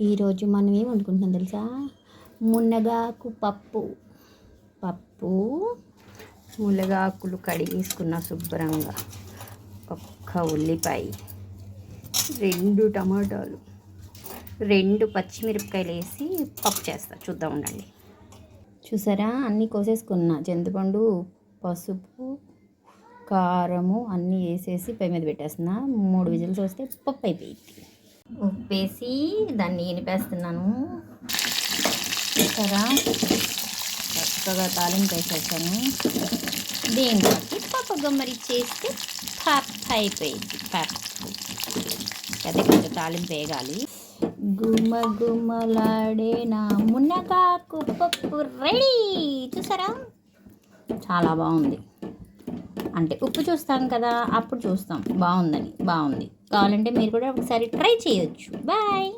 ఈరోజు మనం ఏం వండుకుంటున్నాం తెలుసా? మునగాకు పప్పు. పప్పు మునగాకులు కడిగేసుకున్న శుభ్రంగా ఒక్క ఉల్లిపాయ రెండు టమాటాలు రెండు పచ్చిమిరపకాయలు వేసి పప్పు చేస్తా. చూద్దాం ఉండండి. చూసారా? అన్నీ కోసేసుకున్నా. చింతపండు పసుపు కారము అన్నీ వేసేసి పై మీద పెట్టేస్తున్నా. మూడు విజిల్స్ వస్తే పప్పు అయిపోయింది. ఉప్పు వేసి దాన్ని ఇనిపేస్తున్నాను చూసారా చక్కగా తాలింపు వేసేసాను. దీంట్లోకి పప్పు గమ్మరి చేస్తే పప్పు అయిపోయింది. పప్పు. అదే కొంచెం తాలింపు వేయగాలి గుమ గుమలాడే నా మునగాకు పప్పు రెడీ. చూసారా? చాలా బాగుంది. అంటే ఉప్పు చూస్తాం కదా అప్పుడు చూస్తాం. బాగుందని బాగుంది. కావాలంటే మీరు కూడా ఒకసారి ట్రై చేయొచ్చు. బాయ్.